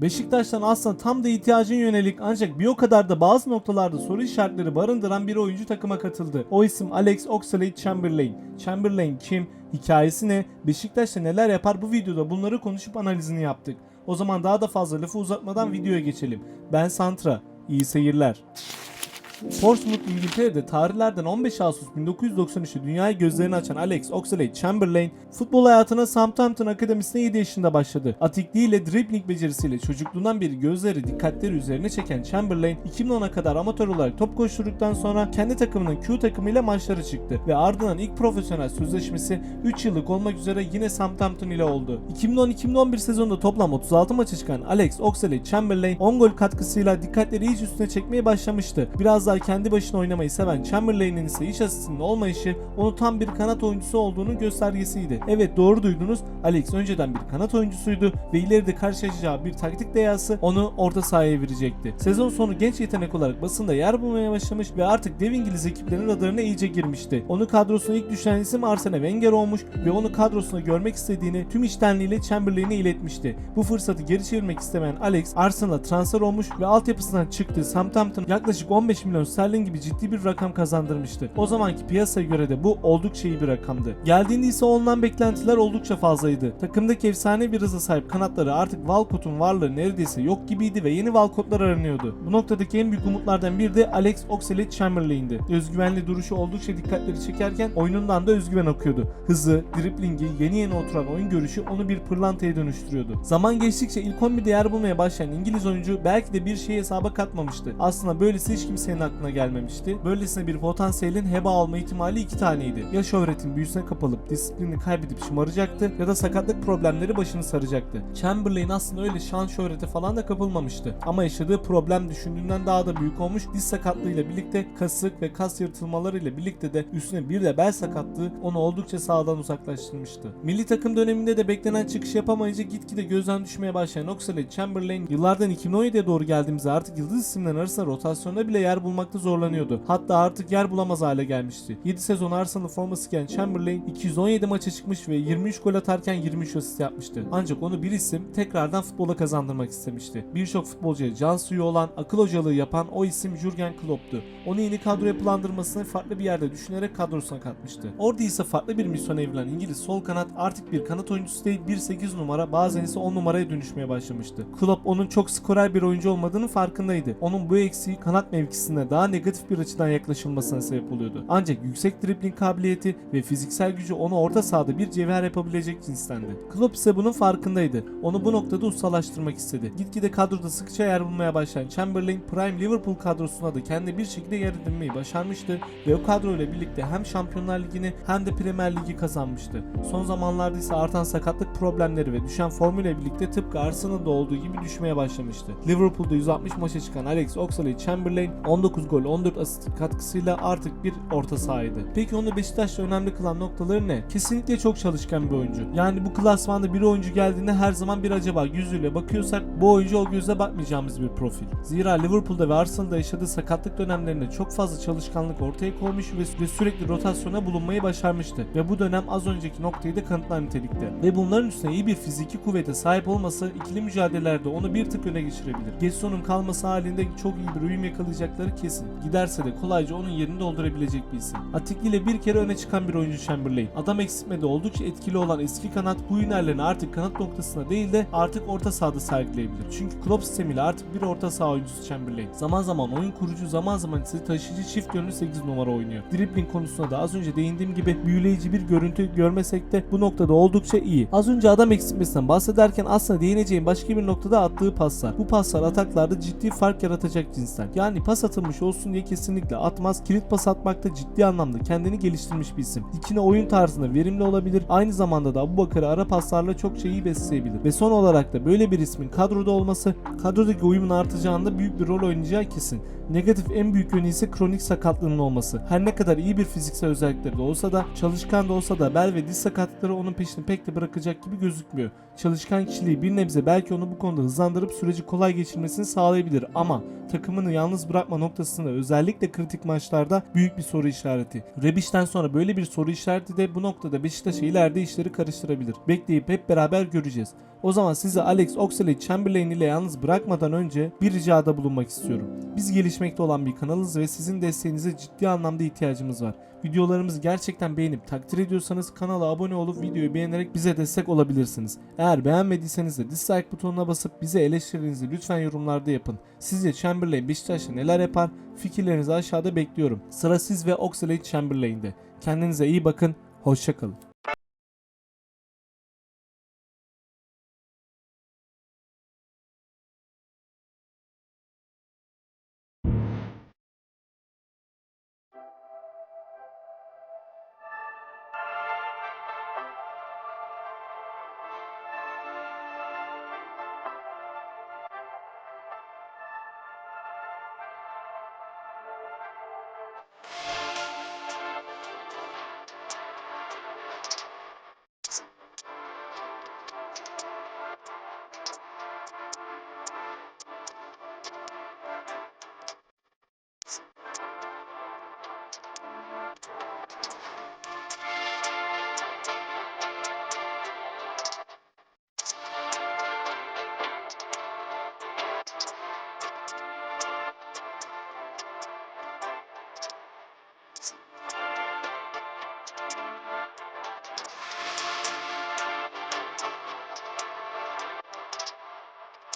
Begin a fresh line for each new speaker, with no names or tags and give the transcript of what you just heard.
Beşiktaş'tan aslında tam da ihtiyacın yönelik ancak bir o kadar da bazı noktalarda soru işaretleri barındıran bir oyuncu takıma katıldı. O isim Alex Oxlade-Chamberlain. Chamberlain kim? Hikayesi ne? Beşiktaş'ta neler yapar? Bu videoda bunları konuşup analizini yaptık. O zaman daha da fazla lafı uzatmadan videoya geçelim. Ben Santra. İyi seyirler. Portsmouth İngiltere'de tarihlerden 15 Ağustos 1993'te dünyaya gözlerini açan Alex Oxlade-Chamberlain futbol hayatına Southampton Akademisi'ne 7 yaşında başladı. Atikliğiyle dribbling becerisiyle çocukluğundan beri gözleri dikkatleri üzerine çeken Chamberlain 2010'a kadar amatör olarak top koşturduktan sonra kendi takımının Q takımıyla maçlara çıktı ve ardından ilk profesyonel sözleşmesi 3 yıllık olmak üzere yine Southampton ile oldu. 2010-2011 sezonunda toplam 36 maça çıkan Alex Oxlade-Chamberlain 10 gol katkısıyla dikkatleri iyice üstüne çekmeye başlamıştı. Biraz daha kendi başına oynamayı seven Chamberlain'in ise iş asistinin olmayışı onu tam bir kanat oyuncusu olduğunun göstergesiydi. Evet doğru duydunuz. Alex önceden bir kanat oyuncusuydu ve ileride karşılaşacağı bir taktik deyası onu orta sahaya verecekti. Sezon sonu genç yetenek olarak basında yer bulmaya başlamış ve artık dev İngiliz ekiplerinin radarına iyice girmişti. Onu kadrosuna ilk düşen isim Arsene Wenger olmuş ve onu kadrosunda görmek istediğini tüm içtenliğiyle Chamberlain'e iletmişti. Bu fırsatı geri çevirmek istemeyen Alex Arsenal'a transfer olmuş ve altyapısından çıktığı Southampton yaklaşık 15 milyon sterlin gibi ciddi bir rakam kazandırmıştı. O zamanki piyasaya göre de bu oldukça iyi bir rakamdı. Geldiğinde ise ondan beklentiler oldukça fazlaydı. Takımdaki efsane bir hıza sahip kanatları artık Walcott'un varlığı neredeyse yok gibiydi ve yeni Walcott'lar aranıyordu. Bu noktadaki en büyük umutlardan biri de Alex Oxlade-Chamberlain'di. Özgüvenli duruşu oldukça dikkatleri çekerken oyunundan da özgüven akıyordu. Hızı, driblingi, yeni yeni oturan oyun görüşü onu bir pırlantaya dönüştürüyordu. Zaman geçtikçe ilk 11'de yer bulmaya başlayan İngiliz oyuncu belki de bir şeyi hesaba katmamıştı. Aslında böylesi hiç kimsenin aklına gelmemişti. Böylesine bir potansiyelin heba alma ihtimali iki taneydi. Ya şöhretin büyüsüne kapılıp disiplini kaybedip şımaracaktı ya da sakatlık problemleri başını saracaktı. Chamberlain aslında öyle şan şöhrete falan da kapılmamıştı. Ama yaşadığı problem düşündüğünden daha da büyük olmuş. Diz sakatlığıyla birlikte kasık ve kas yırtılmalarıyla birlikte de üstüne bir de bel sakatlığı onu oldukça sağdan uzaklaştırmıştı. Milli takım döneminde de beklenen çıkış yapamayınca gitgide gözden düşmeye başlayan Oxlade Chamberlain yıllardan 2017'ye doğru geldiğimizde artık yıldız isimlerin arasında rotasyonda bile yer bulmakta zorlanıyordu. Hatta artık yer bulamaz hale gelmişti. 7 sezon Arsenal forması giyen Chamberlain 217 maça çıkmış ve 23 gol atarken 23 asist yapmıştı. Ancak onu bir isim tekrardan futbola kazandırmak istemişti. Birçok futbolcuya can suyu olan, akıl hocalığı yapan o isim Jurgen Klopp'tu. Onu yeni kadro yapılandırmasını farklı bir yerde düşünerek kadrosuna katmıştı. Orada ise farklı bir misyon evrilen İngiliz sol kanat artık bir kanat oyuncusu değil bir 8 numara bazen ise 10 numaraya dönüşmeye başlamıştı. Klopp onun çok skorer bir oyuncu olmadığının farkındaydı. Onun bu eksiği kanat mevkisinde daha negatif bir açıdan yaklaşılmasına sebep oluyordu. Ancak yüksek dribbling kabiliyeti ve fiziksel gücü onu orta sahada bir cevher yapabilecek cinstendi. Klopp ise bunun farkındaydı. Onu bu noktada ustalaştırmak istedi. Gitgide kadroda sıkça yer bulmaya başlayan Chamberlain Prime Liverpool kadrosuna da kendi bir şekilde yer edinmeyi başarmıştı ve o kadroyla birlikte hem Şampiyonlar Ligi'ni hem de Premier Ligi kazanmıştı. Son zamanlarda ise artan sakatlık problemleri ve düşen formuyla birlikte tıpkı Arsenal'da olduğu gibi düşmeye başlamıştı. Liverpool'da 160 maça çıkan Alex Oxlade-Chamberlain 19 gol 14 asist katkısıyla artık bir orta sahaydı. Peki onu Beşiktaş'ta önemli kılan noktaları ne? Kesinlikle çok çalışkan bir oyuncu. Yani bu klasmanda bir oyuncu geldiğinde her zaman bir acaba yüzüyle bakıyorsak bu oyuncu o gözle bakmayacağımız bir profil. Zira Liverpool'da ve Arsenal'da yaşadığı sakatlık dönemlerinde çok fazla çalışkanlık ortaya koymuş ve, sürekli rotasyona bulunmayı başarmıştı. Ve bu dönem az önceki noktayı da kanıtlar nitelikte. Ve bunların üstüne iyi bir fiziki kuvvete sahip olması ikili mücadelelerde onu bir tık öne geçirebilir. Gesson'un kalması halinde çok iyi bir uyum yakalayacakları kesin. Giderse de kolayca onun yerini doldurabilecek bir isim. Atikli ile bir kere öne çıkan bir oyuncu Chamberlain. Adam eksiltmede oldukça etkili olan eski kanat bu hünerlerini artık kanat noktasına değil de artık orta sahada sergileyebilir. Çünkü Klopp sistemiyle artık bir orta saha oyuncusu Chamberlain. Zaman zaman oyun kurucu zaman zaman ise taşıyıcı çift yönlü 8 numara oynuyor. Dribbling konusunda da az önce değindiğim gibi büyüleyici bir görüntü görmesek de bu noktada oldukça iyi. Az önce adam eksiltmesinden bahsederken aslında değineceğim başka bir noktada attığı paslar. Bu paslar ataklarda ciddi fark yaratacak cinsten. Yani pas atılmış olsun diye kesinlikle atmaz. Kilit pas atmakta ciddi anlamda kendini geliştirmiş bir isim. Dikine oyun tarzında verimli olabilir. Aynı zamanda da Abu Bakar'ı ara paslarla çok şeyi besleyebilir. Ve son olarak da böyle bir ismin kadroda olması kadrodaki uyumun artacağında büyük bir rol oynayacağı kesin. Negatif en büyük yönü ise kronik sakatlığının olması. Her ne kadar iyi bir fiziksel özellikleri de olsa da çalışkan da olsa da bel ve diz sakatlıkları onun peşini pek de bırakacak gibi gözükmüyor. Çalışkan kişiliği bir nebze belki onu bu konuda hızlandırıp süreci kolay geçirmesini sağlayabilir ama takımını yalnız bırakma noktasında noktasında özellikle kritik maçlarda büyük bir soru işareti. Rebiş'ten sonra böyle bir soru işareti de bu noktada Beşiktaş'a ileride işleri karıştırabilir. Bekleyip hep beraber göreceğiz. O zaman sizi Alex Oxlade-Chamberlain ile yalnız bırakmadan önce bir ricada bulunmak istiyorum. Biz gelişmekte olan bir kanalız ve sizin desteğinize ciddi anlamda ihtiyacımız var. Videolarımızı gerçekten beğenip takdir ediyorsanız kanala abone olup videoyu beğenerek bize destek olabilirsiniz. Eğer beğenmediyseniz de dislike butonuna basıp bize eleştirinizi lütfen yorumlarda yapın. Sizce Chamberlain Beşiktaş'ta neler yapar? Fikirlerinizi aşağıda bekliyorum. Sıra siz ve Oxlade-Chamberlain'de. Kendinize iyi bakın. Hoşçakalın.